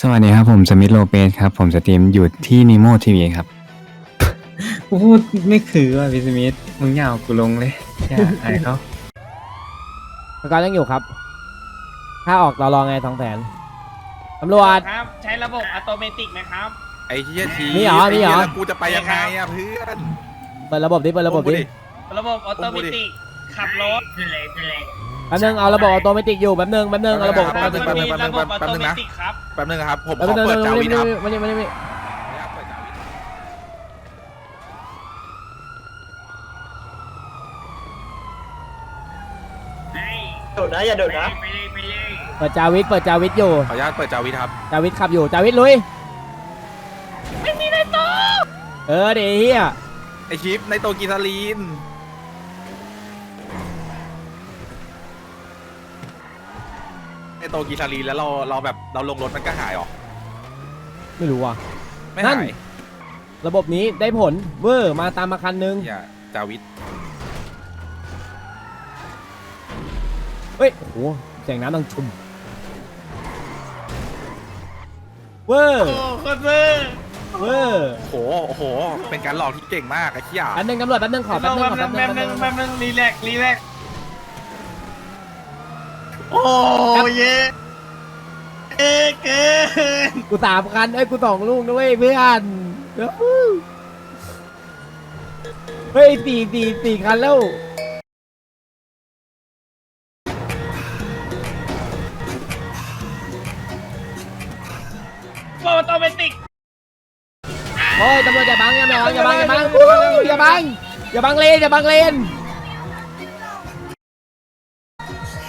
สวัสดีครับผมสมิธโลเปสครับ ผมสตรีมอยู่ที่นิโมทีวีครับ พูดไม่คือว่าพี่สมิธมึงอย่าเอากูลงเลย อย่าอายเขาสกอร์ยังอยู่ครับ ถ้าออกเรารอไงสองแสนตำรวจ ครับ ใช้ระบบอัตโนมัตินะครับ ไอ้เฮียทีมีเหรอมีเหรอไเยแล้วกูจะไปยังไงอะเพื่อนเปิดระบบดิเปิดระบบกูดิ ระบบอัตโนมัติขับรถ แป๊บนึงเอาระบบออโตเมติกอยู่แป๊บนึงแป๊บนึงเอาระบบครับมันมีระบบอัตโนมัติครับแป๊บนึงนะครับผมแป๊บขอนึงเปิดจาไม่วิได้นครับไม่ได้ไม่ได้ไม่ได้โดดนะอย่าโดดนะไปเลยไปเลยเปิดจาวิทเปิดจาวิทอยู่ขออนุญาตเปิดจาวินครับจาวิทขับอยู่จาวิทลุยไม่มีในตัวเออเดี๋ยวเฮียไอชิปในโตกีซาลีนใน โตกีซาลีนแล้วเราเราแบบเราลงรถมันก็หายหรอไม่รู้ว่ะ ไม่นั่หาน ยระบบนี้ได้ผลเวอร์มาตามมาคันนึง อย่าจาวิทเฮ้ย โอ้โหเสียงน้ำดังชุ่มเวอร์โอ้โคตรซื้อเวอร์โอ้โหโอ้โห เป็นการหลอกที่เก่งมากไอ้เหี้ยแป๊บนึงตำรวจแป๊บนึงขอแป๊บนึงขอแป๊แป๊บบนึนึงงแป๊บนึงแป๊บนึงรีแลกซ์รีแลกซ์ โอ้เย่เอ๊ะเกินกูสามคันเอ้ยกูสองลูกนะเว้ยเพื่อนเฮ้ยสี่สี่สี่คันแล้วระบบอัตโนมัติโอ้ยตำรวจอย่าบังอย่าบังอย่าบังอย่าบังอู้อย่าบังอย่าบังเลนอย่าบังเลน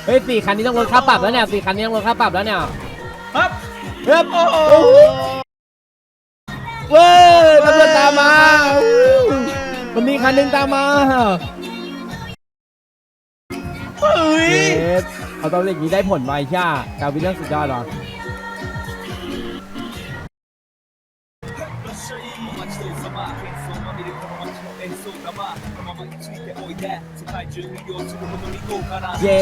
เฮ้ยสี่คันนี้ต้องลดค่าปรับแล้วเนี่ยสี่คันนี้ต้องลดค่าปรับแล้วเนี่ยครับเฮ้ยโอ้โหเว้ยตำรวจตามมามันมีคันหนึงตามมาเฮ้ยเย็ดเอาตอนเด็กนี้ได้ผลไวช่าดาวินเรื่องสุดยอดเหรอ เย้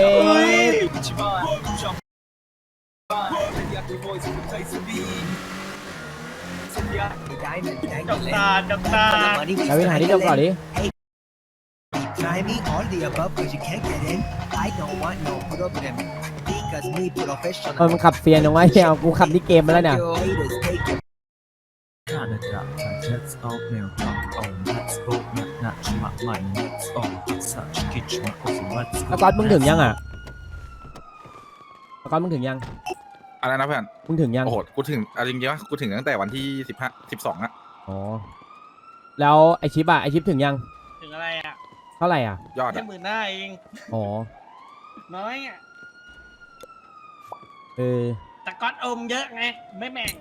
จับตาจับตาดาวินหาที่จบก่อนดิ Try me all the above cause you can't get in. I don't want no problem. Because me เออ professional. มันขับเฟียนเอาไว้เฮียกูขับที่เกมมาแล้วเนี่ย Haters take it. Canada, let's all mail talk on let's go not not my my next on such kitchen of let's สกอตมึงถึงยังอะสกอตมึงถึงยัง อะไรนะเพื่อน มึงถึงยัง โอ้โห กูถึงเอาจริงๆว่ากูถึงตั้งแต่วันที่สิบห้าสิบสองอะอ๋อ แล้วไอชิปอะ ไอชิปถึงยัง ถึงอะไรอะเท่าไหร่อะ ยอดแค่อะหมื่นหน้าเอง อ๋อ น้อยอะเออ แต่ก๊อตอมเยอะไง ไม่แม่ง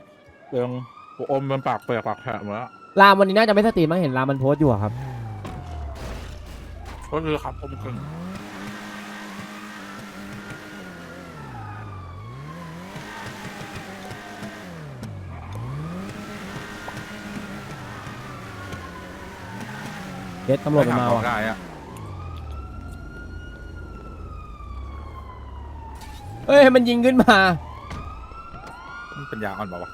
เรื่อง กูอมมันปากเปิดปากแผลหมดแล้วรามวันนี้น่าจะไม่สตรีมมั้งเห็นรามมันโพสต์อยู่อะครับ ก็คือครับอมกึ่งเด็ดตำรวจมันมาว่ะได้อะเฮ้ยมันยิงขึ้นมา มันเป็นยาอ่อนเปล่าวะ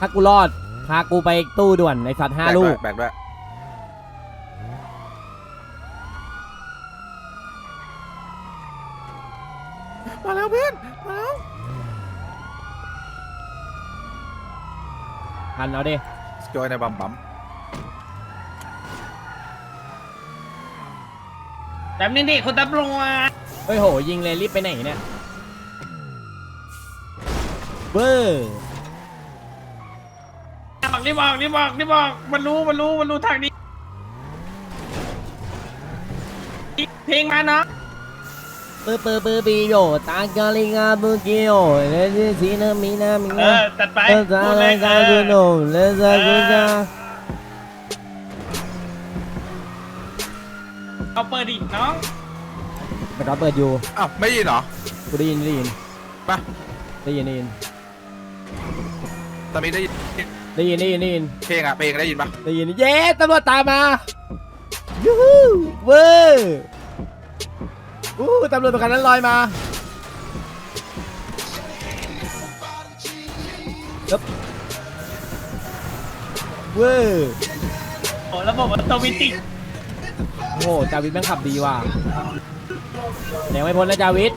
ถ้ากูรอด พากูไปตู้ด่วนในสัตว์ห้าลูก แบกด้วยมาแล้วเพื่อน มาแล้ว ทันเอาดิจอยในบัมบัมแบบนี้ดิคุณตำรวจเฮ้ยโห ยิงเลยรีบไปไหนเนี่ย เบอร์บอก รีบบอกรีบบอกรีบบอกมันรู้มันรู้มันรู้ทางนี้เพลงมาเนาะเปอร์เปอร์เปอร์บีโยตากาลิงาบุกิโอเลซิซินามินามิเอนาอตัดไปเออซาพูดเลลายกาเอคุอโนเลซากุกาเอาเปิดดิน้องแต่ก็เปิดอยู่อ้าวไม่ยินเหรอ กูได้ยินได้ยินไปะได้ยินได้ยินตอนนี้ได้ยิน ได้ยินได้ยินได้ยินเพลงอะเพลงได้ยินปะได้ยินเย้ตำรวจตามมายูฮูเวอร์อู้ตำรวจตัวคันนั้นลอยมาปึ๊บเว้ยโอ้ระบบอัตโนมัติโอ้โหจาวิทแม่งขับดีว่ะยังไม่พ้นนะจาวิท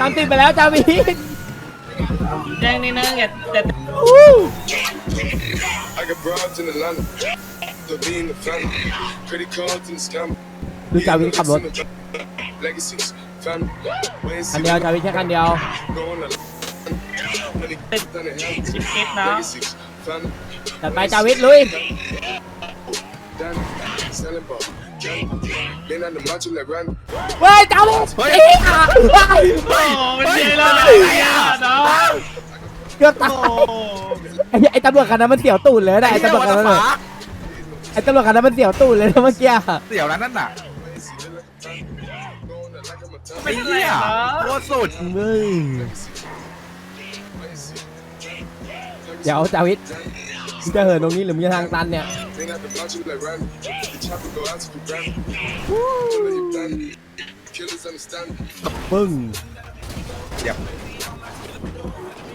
ตามติดไปแล้วจาวิทแจ้งนี่นะอย่าแต่ I got broads in Atlanta. The being the family. Credit cards and scam. ดูจาวิทขับรถ Legacies. Family. Ways คันเดียวจาวิทแค่คันเดียว Going to Money done it ชิปเก็ตนะ Legacies. Family. จัดไปจาวิทลุย Danny. Selling ball. Johnny. Been on the macho like Randy. เว้ยจ้าวิทอีกอะเว้ยโอ้ไม่ใช่แล้วนะน้องเกือบตายไอ้ไอ้ตำรวจคันนั้นมันเสียวตูดเลยนะไอ้ตำรวจคันนั้นน่ะไอ้ตำรวจคันนั้นมันเสียวตูดเลยนะเมื่อกี้อะเสียวนั้นนั่นน่ะไม่ไอ้เหี้ยโคตรสุดมึงเดี๋ยวจาวิทมึงจะเหินตรงนี้หรือมึงจะทางตันเนี่ย Been on the macho like run. The chopper go out to the ground. Let you Danny. Killers understand. ปึ้ง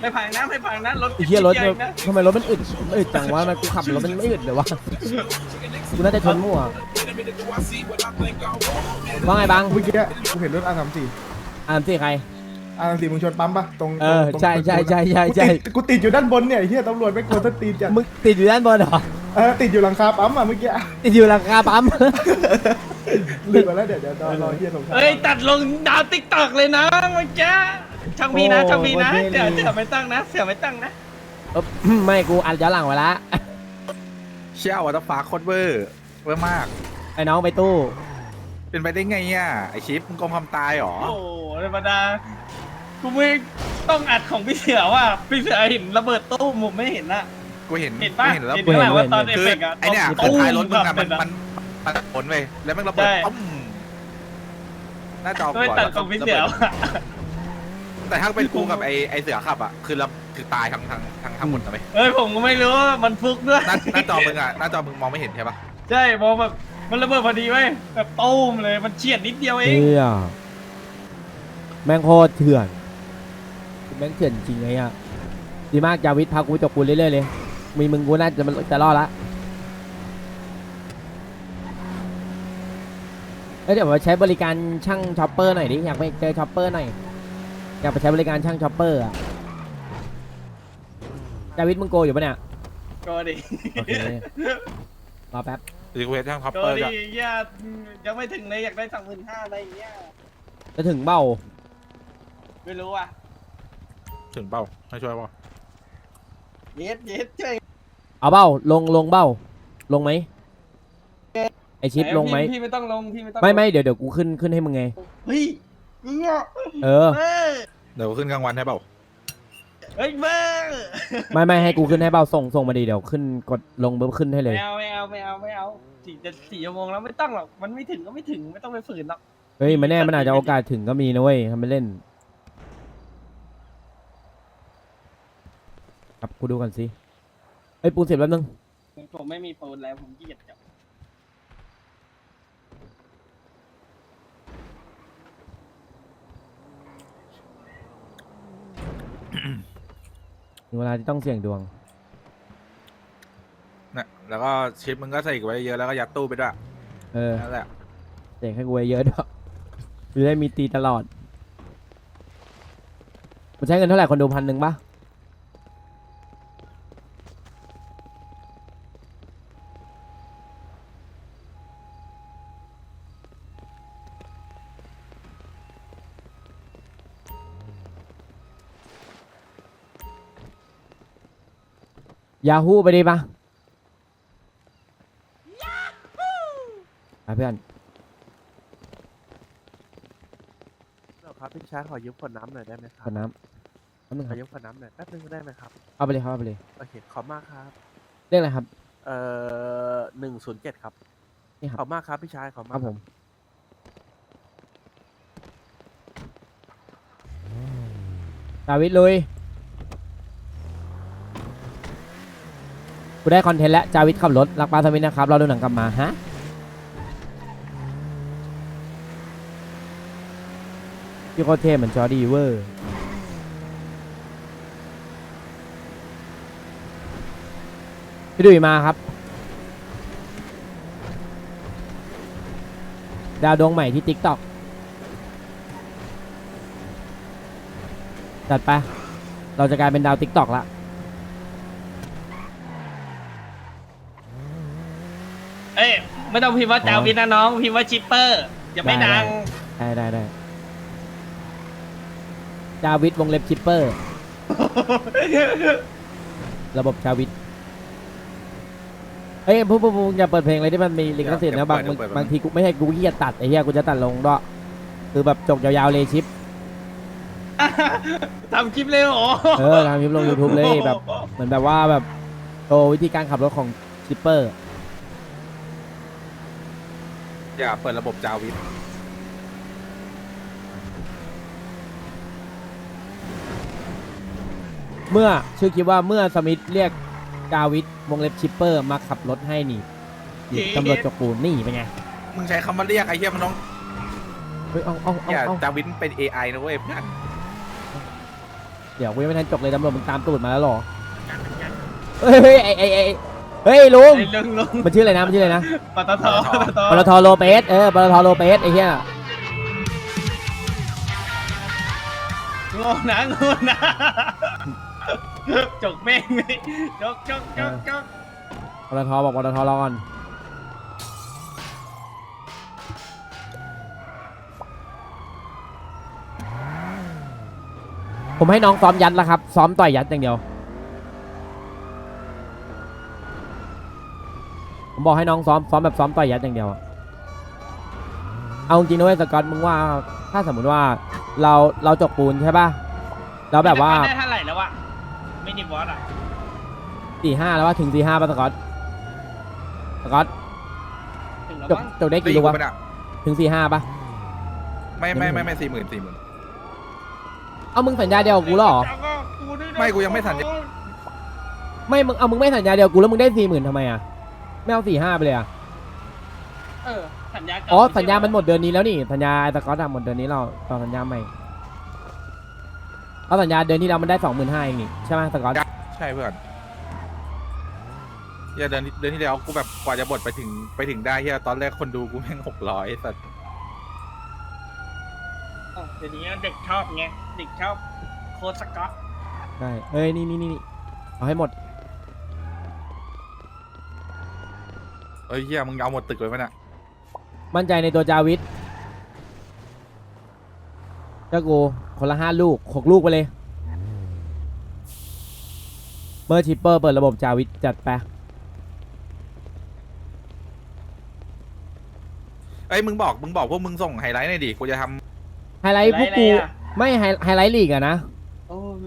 ไม่พังนะไม่พังนะรถไอ้เหี้ยรถใหเนี่ยญ่นะทำไมรถมันอึดมันอึดจังวะมันกูขับรถมันไม่อึดเลยวะกูน่าจะชนมั่วว่าไงบังเมื่อกี้กูเห็นรถอาสามสี่อ่านสิใครอาสามสี่มึงชนปั๊มปะตรงเออตรงใช่ใช่ใช่ใช่ใช่กูติดกูติดอยู่ด้านบนเนี่ยไอ้เฮียตำรวจไม่กลัวต้นตีนจัดมึงติดอยู่ด้านบนเหรอ เออติดอยู่หลังคาปั๊มอะเมื่อกี้ติดอยู่หลังคาปั๊มลืมไปแล้วเดี๋ยวเดี๋ยวรอรอเฮียสงครามเอ้ยตัดลงดาวติ๊กตอกเลยนะเมื่อกี้ช่างมีนะช่างมีนะ เดี๋ยวเดี๋ยวไม่ตั้งนะเสียไม่ตั้งนะเอ้าไม่กูอัดย้อนหลังไว้ละเชี่ยวัตฟ้าโคตรเวอร์เวอร์มากไอ้น้องไปตู้ เป็นไปได้ไงอะไอชิปมึงกองความตายเหรอโอ้ธรรมดากูไม่ต้องอัดของพี่เสือว่ะพี่เสือเห็นระเบิดตู้มุมไม่เห็นนะ กูเห็นเห็นปะกูเห็นแล้ว เห็นไหมว่าตอนเอฟคือเฟกต์อะไอเนี่ยตู้ท้ายรถมึงอะแบบมันมันมันผลเว้ยแล้วมันระเบิดใช่ตุ้มหน้าจอด้วยก่อนตัดแล้วของพี่ระเสืบิอดว่ะแต่ถ้าเป็นกูกับไอไอเสือขับอะคือเราคือตายทั้งทั้งทั้งทั้งหมดนะเว้ยเอ้ยผมก็ไม่รู้ว่ามันฟุกด้วยหน้าหน้าจอมึงอะหน้าจอมึงมองไม่เห็นใช่ปะใช่มองแบบมันระเบิดพอดีเว้ยแบบตูมเลยมันเฉียดนิดเดียวเองเฮียแม่งโคตรเถื่อนแม่งเถื่อนจริงไงอะดีมากจาวิทพากูไปจบกูเรื่อยๆเลย มีมึงกูน่าจะมันจะรอดละเอ้ยเดี๋ยวมาใช้บริการช่างช็อปเปอร์หน่อยดิอยากไปเจอช็อปเปอร์หน่อยอยากไปใช้บริการช่างช็อปเปอร์อะจาวิทมึงโกอยู่ปะเนี่ยก็ดิโอเครอแป๊บรีเควสช่างท็อปก็เปอร์ดิอะเหี้ยยังไม่ถึงเลยอยากได้สองหมื่นห้าอะไรอย่างเงี้ยจะถึงเบ้าไม่รู้อะถึงเป้าให้ช่วยป่ะเย็ดเย็ดช่วย เอาเบ้าลงลงเบ้า ลงไหมไอชิปลงไหมพี่พี่ไม่ต้องลงพี่ไม่ต้องไม่ไม่เดี๋ยวเดี๋ยวกูขึ้นขึ้นให้มึงไงเฮ้ยเหี้ยเออเบ้อเดี๋ยวขึ้นกลางวันให้เปล่าเฮ้ยเบ้อไม่ไม่ให้กูขึ้นให้เบ้าส่งส่งมาดีเดี๋ยวขึ้นกดลงปุ๊บขึ้นให้เลยไม่เอาไม่เอาไม่เอาไม่เอาสี่จะสี่ชั่วโมงแล้วไม่ต้องหรอกมันไม่ถึงก็ไม่ถึงไม่ต้องไปฝืนหรอกเฮ้ยมันแน่มันอาจจะโอกาสถึงก็มีนะเว้ยทำไปเล่น ครับกูดูกันสิ เฮ้ยปูนเสร็จแล้วนึงผมไม่มีปูนแล้วผมขี้เกียจจับถึงเวลาที่ต้องเสี่ยงดวง นะแล้วก็ชิปมึงก็ใส่ไว้เยอะแล้วก็ยัดตู้ไปด้วยเออนั่นแหละเสี่ยงให้กูเยอะๆด้วยจะได้มีตีตลอด มันใช้เงินเท่าไหร่คนดูพันหนึ่งปะ ยาฮูไปดีปะไปเพื่อนครับพี่ชายขอยืมขวดน้ำหน่อยได้ไหมครัขวดน้ำแป๊บนึงขคอรับยืมขวดน้ำหน่อยแป๊บนึงได้ไหมครับ เอาไปเลยครับเอาไปเลยโอเค ขอบมากครับ เรียกอะไรครับ เอ่อหนึ่งศูนย์เจ็ดครับ นี่ครับ ขอบมากครับพี่ชาย ขอบคมารักบผม ดาวิดลุย กูได้คอนเทนต์แล้วจาวิทขับรถรักปลาสมิธนะครับ เราดูหนังกลับมาฮะพี่โคตรเท่เหมือนจอร์ดีเวอร์พี่ดุยมาครับ ดาวดวงใหม่ที่ TikTok จัดไป เราจะกลายเป็นดาว TikTok ละ เอ้ย ไม่ต้องพิมพ์ว่าจาวินนะน้อง พิมพ์ว่าชิปเปอร์อย่าไม่ดัง ได้ได้ได้จาวิทวงเล็บชิปเปอร์ ระบบจาวิทเอ้ยพูดพูดพูดอย่าเปิดเพลงอะไรที่มันมีลิขสิทธิ์นะบางบางบางทีกูไม่ให้กูขี้เกียจตัดไอ้เหี้ยกูจะตัดลงด้วยคือแบบจบยาวๆเลยชิป ทำคลิปเลยเหรอเออทำคลิปลง YouTube เลยแบบ เหมือนแบบว่าแบบโชว์วิธีการขับรถของชิปเปอร์ อย่าเปิดระบบจาวิทเมื่อชื่อคิดว่าเมื่อสมิธเรียกจาวิทวงเล็บชิปเปอร์มาขับรถให้นี่หยิบตำรวจจกปูนนี่เป็นไงมึงใช้คำว่าเรียกไอ้เหี้ยมันต้องเฮ้ยเอาเอาเอาอย่าเอาจาวิทเป็น AI นะเว้ยเพื่อนเดี๋ยวกูยังไม่ทันจบเลยตำรวจมึงตามตูดมาแล้วเหรอเฮ้ยเฮ้ยไอไอไอ เฮ้ยลุงไอ้เรื่องลุงมันชื่ออะไรนะมันชื่ออะไรนะ ปตทปตทปตทโลเปสเออปตทโลเปสไอ้เหี้ยโง่นะโง่นะจกแม่งเลยจกจกจกจกปตทบอกปตทรอก่อนผมให้น้องซ้อมยัดแล้วครับ ซ้อมต่อยยัดอย่างเดียว ผมบอกให้น้องซ้อมซ้อมแบบซ้อมต่อยยัดอย่างเดียวอะเอาจริงนะเว้ยสกอตมึงว่าถ้าสมมติว่าเราเราจกปูนใช่ป่ะแล้วแบบว่าได้เท่าไหร่แล้ววะไม่นิบอสอะสี่ห้าแล้วว่าถึงสี่ห้าป่ะสกอตสกอตถึงแล้วจกมั้งจกได้ตีกี่ลูกกูวะปะเนี่ยถึงสี่ห้าป่ะไม่ไม่ไม่ไม่สี่หมื่นสี่หมื่นเอามึงสัญญาเดียวกับกูแล้วเหรอไม่กูยังไม่สัญญาไม่มึงเอามึงไม่สัญญาเดียวกับกูแล้วมึงได้สี่หมื่นทำไมอะ ไม่เอาสี่ห้าไปเลยอะเออสัญญาเก่อ๋อสัญญามันหมดเดือนนี้แล้วนี่สัญญาไอ้สกอตอะหมดเดือนนี้เราต่อสัญญาใหม่เพราะสัญญาเดือนที่แล้วมันได้สองหมื่นห้าเองนี่ใช่ไหมสกอตใช่เพื่อนเฮียเดือนเดือนที่แล้วกูแบบกว่าจะบดไปถึงไปถึงได้เฮียตอนแรกคนดูกูแม่งหกร้อยสัตว์อ๋อเดี๋ยวนี้เด็กชอบไงเด็กชอบโค้ดสกอต ใช่เอ้ยนี่นี่นี่นี่เอาให้หมด เอ้ยเฮียมึงเอาหมดตึกเลยมั้ยน่ะมั่นใจในตัวจาวิทเจ้ากูคนละห้าลูกหกลูกไปเลยเมื่อชิปเปอร์เปิดระบบจาวิทจัดไปเอ้ยมึงบอกมึงบอกพวกมึงส่งไฮไลท์หน่อยดิกูจะทไฮไลท์พวกกูอะไรอะไม่ไฮไฮไลท์ลีกอะนะโอ้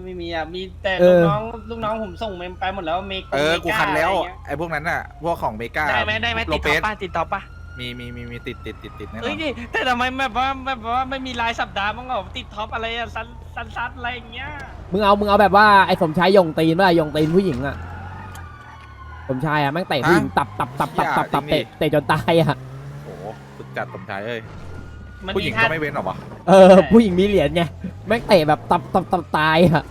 ไม่มีอะมีแต่เอลูอกน้องลูกน้องผมส่งเมมไปหมดแล้วเมกำเออ กูมคันแล้วอะไรเงี้ยไอ้พวกนั้นน่ะ พวกของเมกาได้ไหมได้ไหมโลติดเปต่อสป่ะติดต่อป่ะมีมีมีมีติดติดติดติดแน่นเอ้อยนดิแต่ทำไมแบบว่าแบบว่าไม่มีรายสัปดาห์มั้งเหรอติดท็อปอะไรอะซันซันซันอะไรอย่างเงี้ยมึงเอา มึงเอาแบบว่าไอ้สมชายหยงตีนเมื่อไหร่หยงตีนผู้หญิงอะสมชายอะแม่งเตะผู้หญิงตับตับตับตับตับตับเตะเตะจนตายอะโอ้โหสุดจัดสมชายเอ้ย มันผู้หญิงท่าก็ไม่เว้นหรอวะเออผู้หญิงมีเหรียญไงแม่งเตะแบบตับตับตับตายอะ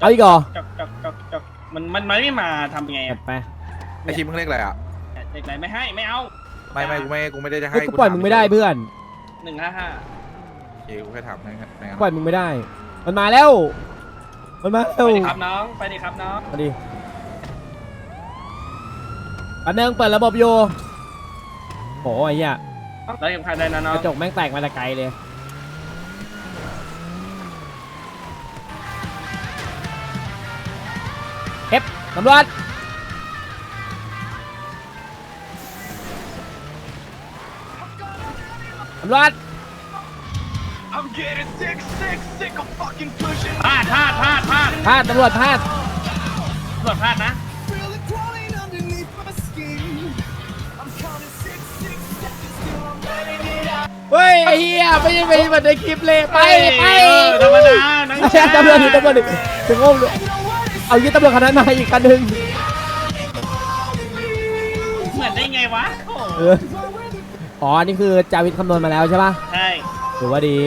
เอาอีกเหรอจกจกจกจกมันมันมันไม่มาทำยังไงจัอะดไปไอชิมมึงเรียกอะไรอะ เด็กไหนไม่ให้ไม่เอาไม่ไม่กูไม่กูไม่ได้จะให้เฮ้ยกูปล่อยมึงไม่ได้เพื่อนหนึ่งห้าห้าโอเคกูแค่ถามให้ไม่งั้นปล่อยมึงไม่ได้ มันมาแล้ว มันมาไปแล้วดิครับน้องไปดิครับน้องมาดิอันนึงเปิดระบบอยู่โอ้ยเหี้ยแล้วยังพาได้นะน้อกงระจกแม่งแตกมาแต่ไกลเลย เอฟตำรวจตำรวจพลาดพลาดพลาดพลาดพลาดตำรวจพลาดตรวจพลาดนะ Feel it crawling underneath my skin. I'm counting six, six seconds till I'm letting it out. เฮ้ยไอ้เหี้ยไม่ใช่ไปเหมือนในคลิปเลยไปไปเออธรรมดานังใช่ตำรวจหนึ่งตำรวจหนึ่งถึงโอ้มเลย เอายี่ตำรวจคันนั้นมาอีกคันหนึ่งเหมือนได้ไงวะโอ้โหเอออ๋อ นี่คือจาวิทคำนวณมาแล้วใช่ปะใช่ ถือว่าดี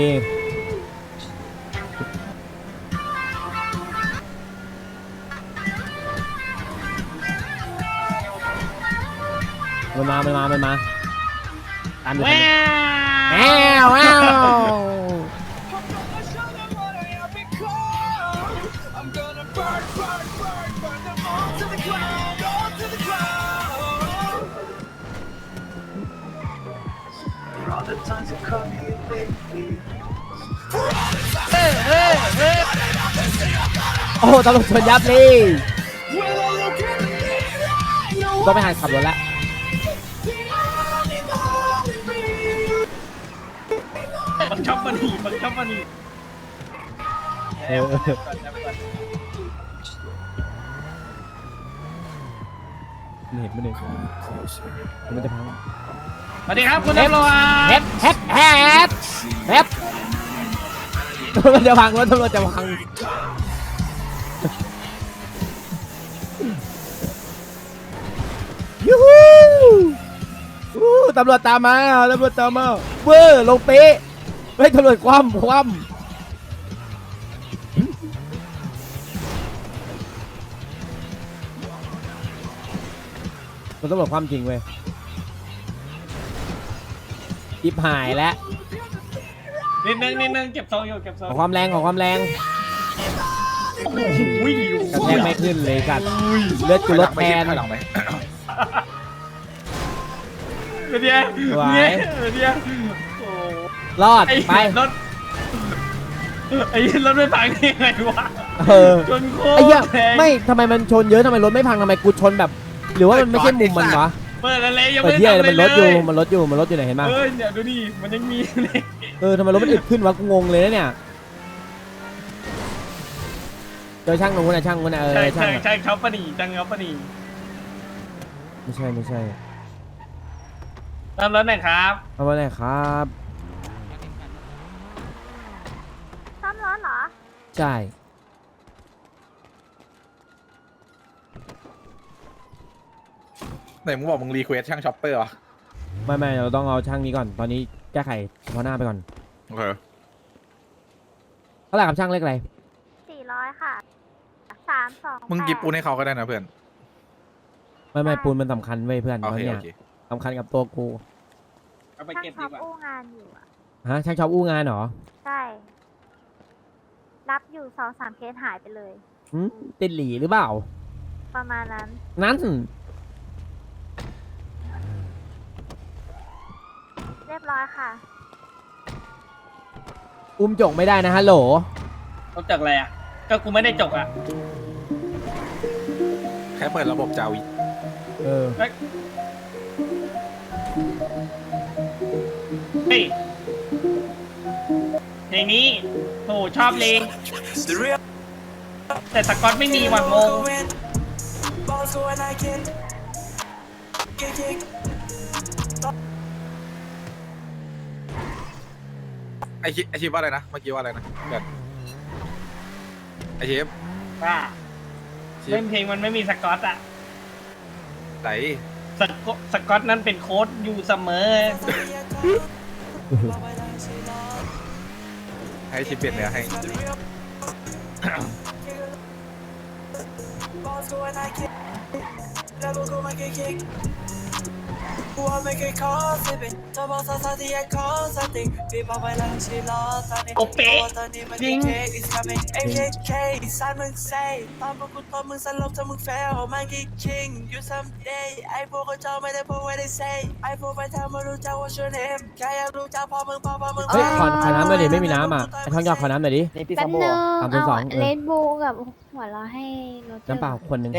มันมา มันมา มันมาตามอยู่แวคันนี้วแอ้วแอ้ว โอ้โหตำรวจชนยับเลยต้องไปหันขับรถแล้วบังคับมันหนีบังคับมันหนีเออมันเห็นมันเห็นมันจะพังสวัสดีครับคุณตำรวจแฮปแฮปแฮปแฮปมันจะพังรถตำรวจจะพัง ตำรวจตามมาตำรวจตามมาเวอร์ลงเป๊ะเฮ้ยตำรวจคว่ำคว่ำมันตำรวจคว่ำจริงเว้ยจิบหายแล้วนิดนึงนิดนึงเก็บทรงอยู่เก็บทรของงความแรงของความแรงโอ้โหกระแทกไม่ขึ้นเลยสัตว์เลือดกูลดแทน ถอยหลังไหม เป็นยังไหวเนี่ยเป็นยังโอ้รอด ไอ้ไป รถไอ้รถไม่พังได้ไงวะเออ จนโคตไอ้เหี้ยรแพงไม่ทำไมมันชนเยอะทำไมรถไม่พังทำไมกูชนแบบ หรือว่ามันไม่ใช่มุมมันวะเปิดอะไรยังเออไม่เที่ยทำอะไรมันเลลดอยู่ยมันลดอยู่มันลดอยู่ไหนเห็นปะเออเนี่ยดูดิมันยังมีเลยเออทำไมรถมันอึดขึ้นวะกูงงเลยนะเนี่ยเจอช่างตรงนู้นนะช่างนู้นนะเออใช่ช่าใช่งอะใช่เขาปะนีจังเขาปะนีไม่ใช่ไม่ใช่ ตามรถหน่อยครับ เอามาไหนครับซ่อมรถเหรอ ใช่ไหนมึงบอกมึงรีเควสช่างช็อปเปอร์เหรอไม่ไม่เราต้องเอาช่างนี้ก่อน ตอนนี้แก้ไขเฉพาะหน้าไปก่อนโอเคเท่าไหร่ครับช่างเลขอะไรสี่ร้อยค่ะสามสองมึงแปดกิบปูนให้เขาก็ได้นะเพื่อน ไม่ไม่ปูนมันสำคัญเว้ยเพื่อนโอตอนเคเนี้โอยเค สำคัญกับตัวกูเอาไปช่างเก็บท็ดีอปกว่า อู้งานอยู่อะฮะช่างชอบอู้งานเหรอใช่ รับอยู่สองสามเคสหายไปเลย หึติดหลีหรือเปล่า ประมาณนั้น นั้นเรียบร้อยค่ะ อุ้มจกไม่ได้นะฮัลโหลต้องจากอะไรอะ ก็กูไม่ได้จกอะ แค่เปิดระบบจาวิ เออเฮ้ย เฮ้ยเพลงนี้โหชอบเลยแต่สกอตไม่มีว่ะงงไอชิไอชิปว่าอะไรนะ เมื่อกี้ว่าอะไรนะเพื่อนไอชิปว่าชิเล่ปนเพลงมันไม่มีสกอตอะไหนสกอตสกอตนั้นเป็นโค้ดอยู่เสมอ ให้ชิปเปลี่ยนเนื้อให้ โอเป๊ะจริงเฮ้ยขอขอน้ำหน่อยดิไม่มีน้ำอะไอ้ทองหยอดขอน้ำหน่อยดิแป๊บนึงสามศูนย์สองเออ เลดบูกับหัวเราะให้รถน้ำเปล่าคนหนึ่ง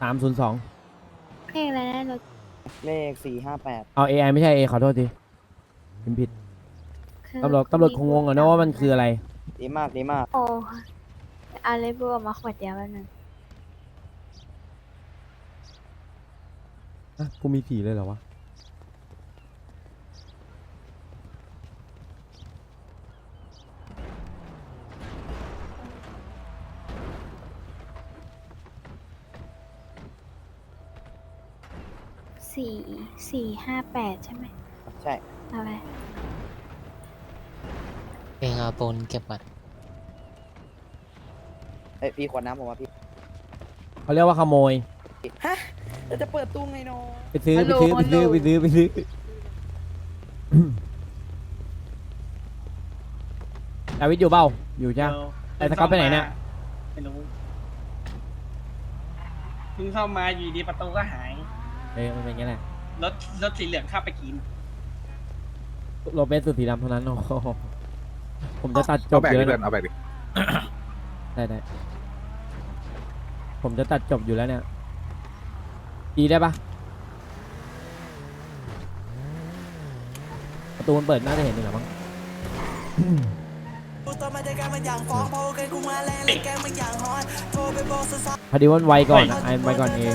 สามศูนย์สองเพลงอะไรนะรถ เลขสี่ห้าแปดเอา AI ไม่ใช่ A ขอโทษทีพิมพ์ผิดคือตำรวจตำรวจคงงงอะนะว่ามันคืออะไร ดีมากดีมาก โอ้เอาเลดบูออกมาขวดเดียวแป๊บนึงอะกูมีสีเลยเหรอวะ สี่สี่ห้าแปดใช่ไหมใช่อะไรเองเอาปนเก็บก่อนเอ้ยพี่ขวดน้ำผมว่าพี่เขาเรียกว่าขโมยฮะเราจะเปิดตู้ไงเนาะไปซื้อฮัไปลโหลซื้อไปซื้อฮัลโหล ไปซื้อไปซื้อ ดาวิดอยู่เปล่าอยู่ใช่ไหมไอ้สก๊อตไปไหนเนี่ย ไม่รู้เพิ่งเข้ามาอยู่ดีประตูก็หายเออมันเป็นอย่างนี้แหละรถรถสีเหลืองข้ามไปกินโรเบสสุดสีดำเท่านั้นโอ้โหผมจะตัดจเอาบแบกเยดิอะเพื่อนะนเอาแบกดิได้ได้ผมจะตัดจบอยู่แล้วเนี่ยดีได้ปะประตูมันเปิดน่าจะเห็นหนึ่งหรอมั้งพอดีว่ามันไวก่อนอะไอ้ไวก่อนเอง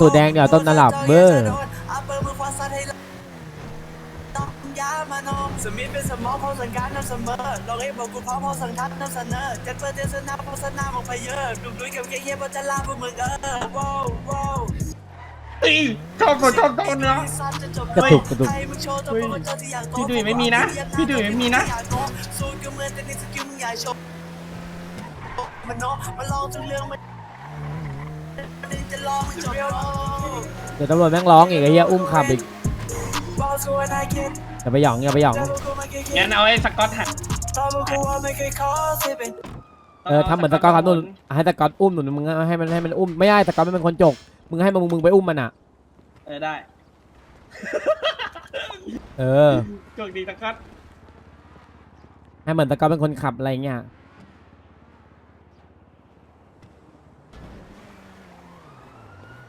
ตรแดงเดี๋ยวต้นตลับเบอร์ สมิธเป็นสมองพอสังการนำเสมอลองเอ้บอกกูพร้อมพอสังทัดนำเสนอจัดเปิดเจสนาโฆษณาบอกไปเยอะดุดุยกับเย่ๆบนจะลาพวกมึงเออว้าวว้าว เอ้ยชอบชอบชอบเนื้อกระตุกกระตุกพี่ดุยไม่มีนะพี่ดุยไม่มีนะสูตรก็เหมือนแต่ในสกิลมึงอย่าโชว์มันโนมันลองจนเรื่องมันจะลองมันจบเดี๋ยวตำรวจแม่งร้องอีกไอ้เหี้ยอุ้มขับอีกว้าวสวยนายคิดอย่าไปหยองอย่าไปหยอง งั้นเอาไอ้สกอตหักตอนกูว่าไม่เคยขอสิเป็นเออทำเหมือนตะกอนครับนุ่นให้ตะกอนอุ้มหนุนมึงให้มันให้มันอุ้มไม่ได้ตะกอนไม่เป็นคนจก มึงให้มึงมึงไปอุ้มมันอะ เออได้เออ โชคดีสกอตให้เหมือนตะกอนเป็นคนขับอะไรเงี้ย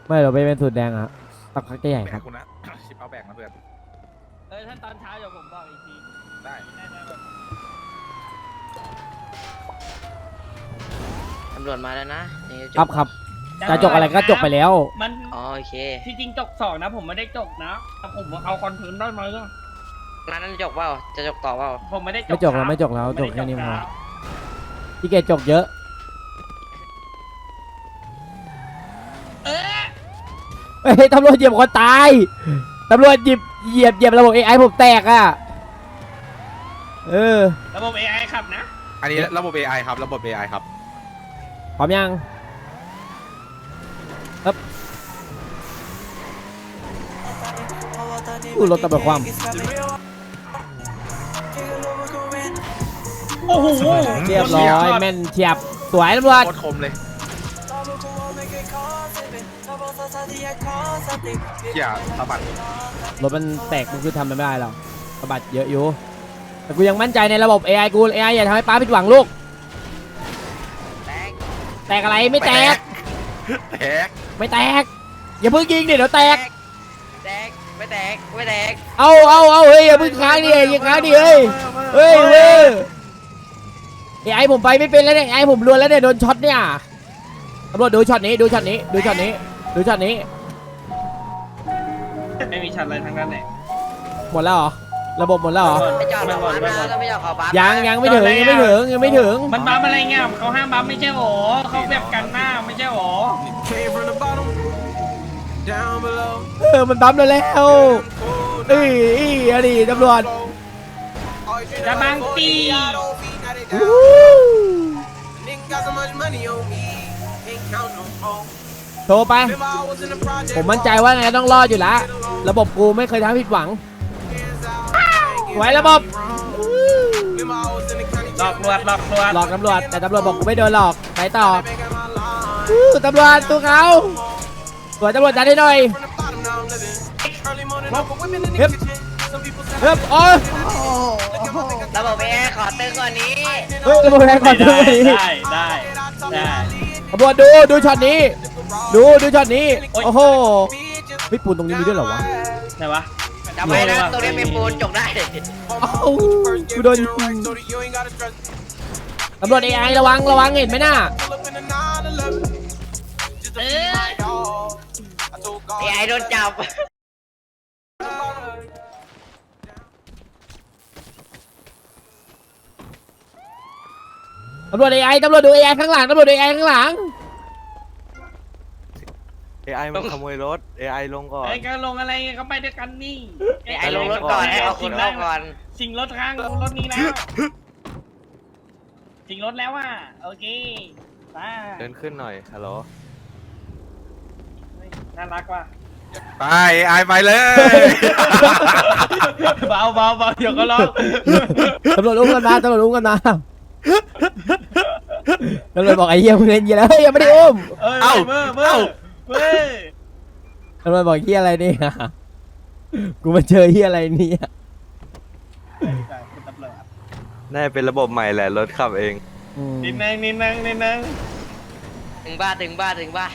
ไม่เราไปเป็นสูตรแดงอะตักพักจะใหญ่แบครักบ กูนะ ชิปเอาแบกนะเพื่อนเออถ้าตอนเช้าเดี๋ยวผมบอกอีกทีได้ตำรวจมาแล้วนะนี่จครับครับ จะจกอะไรก็จกไปแล้ว มันอ๋อโอเคที่จริงจกสองนะ ผมไม่ได้จกนะแต่ผมเอาคอนเทนต์ได้ไหมล่ะร้านนั้นจกเปล่าจะจกต่อเปล่าผมไม่ได้จกไม่จกแล้วครับไม่จกแล้วผจกแค่นี้พอรับพี่เกดจกเยอะ เออเฮ้ยตำรวจเหยียบคนตาย ตำรวจหยิบเหยียบเหยียบระบบ AI ผมแตกอะ เออ ระบบ AI ขับนะ อันนี้ระบบ AI ครับ ระบบ AI ครับ พร้อมยัง ครับอู้รถตำรวจความโอ้โหเรียบร้อยแม่นเฉียบสวยตำรวจโคตรคมเลยอย่าสะบัดรถมันแตกมันคือทำมันไม่ได้หรอกสะบัดเยอะอยู่ แต่กูยังมั่นใจในระบบ AI กู AI อย่าทำให้ป้าผิดหวังลูก แตกอะไรไม่แตก แตก ไม่แตก อย่าเพิ่งยิงดิเดี๋ยวแตก แตกไม่แตกไม่แตกเอาเอาเอาเฮ้ยอย่าเพิ่งค้างดิอย่าค้างดิเฮ้ยเฮ้ยเว้ยไอ้ไอ้ผมไปไม่เป็นแล้วเนี่ยไอ้ผมรวนแล้วเนี่ยโดนช็อตเนี่ยตำรวจดูช็อตนี้ดูช็อตนี้ดูช็อตนี้ดูช็อตนี้ไม่มีชันอะไรทั้งนั้นเลยหมดแล้วเหรอระบบหมดแล้วเหรอไม่จอดขอปั๊มนะต้องไม่จอดขอปั๊มยังยังไม่ถึงยังไม่ถึงยังไม่ถึงมันบัมอะไรเงี้ยเขาห้ามบัมไม่ใช่หรอเขาแบบกันหน้า ไม่ใช่หรอเออมันบัมเราแล้วเอ้ยเอ้ยอดีตำรวจจะบังตีอู้หูโทรไปผมมั่นใจว่าไงต้องรอดอยู่แล้วระบบกูไม่เคยทำให้ผิดหวังไว้ระบบหลอกลวดหลอกลวดหลอกตำรวจแต่ตำรวจบอกกูไม่โดนหลอกไปต่อ อู้ตำรวจตัวเขาตรวจตำรวจจัดให้หน่อยเฮ้ยเฮ้ยโอ้ยระบบเอขอตึงกว่านี้เฮ้ยระบบแรงก่อนได้ด้วยได้ได้ได้ตำรวจดูดูช็อตนี้ ดูดูช็อตนี้ โอ้โหพี่ปูนตรงนี้มีด้วยเหรอวะไหนวะจำไว้นะตรงนี้เป็นปูนจกได้เอ้ากูโดนยิงตำรวจเอไอระวังระวังเห็นไหมน่ะ ไอ้ไอ้โดนจับ ตำรวจเอไอตำรวจดูเอไอข้างหลังตำรวจเอไอข้างหลัง AI มันขโมยรถ AI ลงก่อน ไอ้ก็ลงอะไรก็ไปด้วยกันนี่ไอ้ไอ้ลงรถก่อนไอ้เอาคนเข้าก่อน สิงรถข้างรถนี้แล้วสิงรถแล้วอะโอเคมาเดินขึ้นหน่อย ฮัลโหล น่ารักว่ะไปไอไปเลย เบาเบาเบาเดี๋ยวก็ร้องตำรวจอุ้มกันมาตำรวจอุ้มกันมาตำรวจบอกไอ้เหี้ยมึงเล่นเหี้ยแล้วเฮ้ยยังไม่ได้อุ้มเอ้ยเอ้าเบ้อเบ้อเบ้อตำรวจบอกเหี้ยอะไรเนี่ยกูมาเจอเหี้ยอะไรเนี่ยตำรวจน่าจะเป็นระบบใหม่แหละรถขับเองอืมนิดนึงนิดนึงนิดนึงถึงบ้านถึงบ้านถึงบ้าน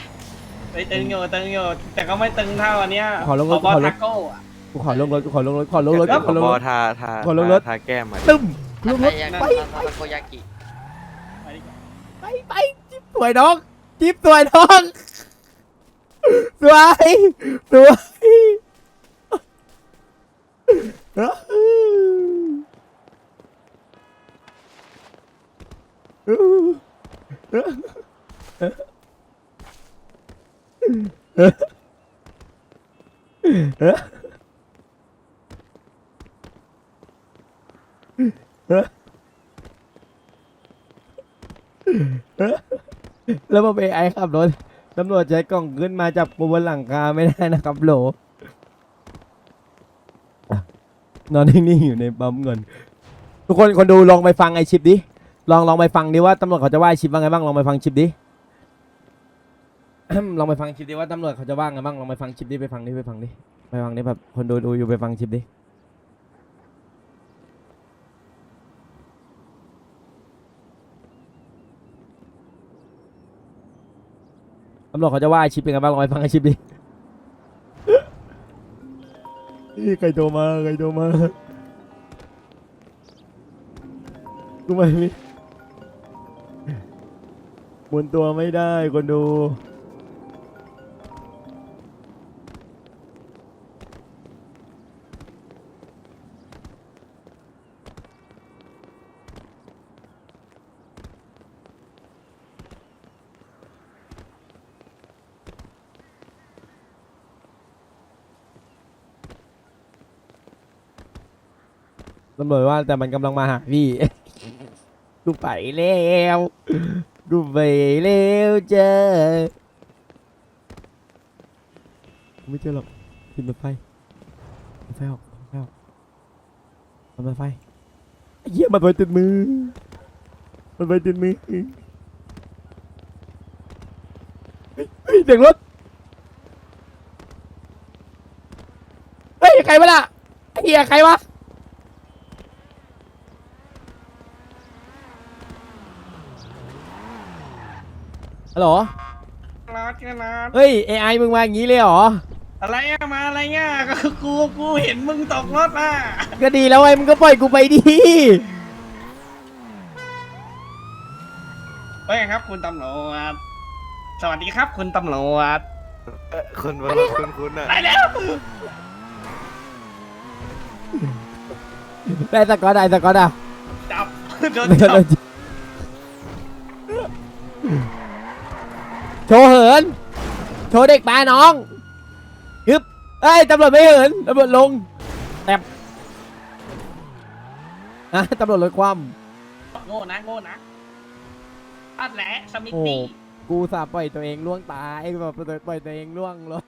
ไปตึงอยู่ตึงอยู่แต่ก็ไม่ตึงเท่าอันเนี้ยขอลงรถบอขอลทางโก้อะ กูขอลงรถกูขอลงรถขอลงรถเดี๋ยวขอลงบรอถทาทาขอลงรถ ทาแก้มมาตึ้มลงรถทาไปทาทาโกยากิไปดีกว่าไปไปจิ๊บสวยน้องจิ๊บสวยน้องสวยสวย แล้วมาเอไอขับรถตำรวจใช้กล่องขึ้นมาจับกูบนหลังคาไม่ได้นะครับโหล นอนนิ่งๆอยู่ในปั๊มเงิน ทุกคนคนดูลองไปฟังไอชิปดิ ลองลองไปฟังดิว่าตำรวจเขาจะว่าไอ้ชิปว่าไงบ้างลองไปฟังชิปดิ ลองไปฟังชิปดิว่าตำรวจเขาจะว่าไงบ้างลองไปฟังชิปดิไปฟังดิไปฟังดิไปฟังดิแบบคนดูดูอยู่ไปฟังชิปดิตำรวจเขาจะว่าไอชิปเป็นไงบ้างลองไปฟังไอชิปดิ นี่ใครโทรมาใครโทรมากูไมมีหมุนตัวไม่ได้คนดูำรวจว่าแต่มันกำลังมาหาพี่กูไปแล้วกูไปแล้วเจอไม่เจอหรอกปิดรถไฟรถไฟออกรถไฟออกรถไฟไอ้เหี้ยมันไปติดมือ มันไปติดมือเฮ้ยเด็กรถเฮ้ยใครวะล่ะเหี้ยใครวะ ฮัลโหลรถกันนะเฮ้ย AI มึงมาอย่างนี้เลยเหรอ อะไรอะมาอะไรเงี้ยก็กูกูเห็นมึงตกรถอะก็ดีแล้วไอ้มึงก็ปล่อยกูไปดิว่าไงครับคุณตำรวจสวัสดีครับคุณตำรวจเอ่อคนบนรถคุณคุณอะ ไปแล้วได้สกอตได้สกอตอะจับโดนไม่จับ โชว์เหิน โชว์เด็กมาน้องฮึบเอ้ยตำรวจไม่เหินตำรวจลงแตบนะตำรวจลดความโง่นะโง่นะอัดแหละสมิโอ้ตี้ กูสาปล่อยตัวเองล่วงตายแบบปล่อยตัวเองล่วงรถ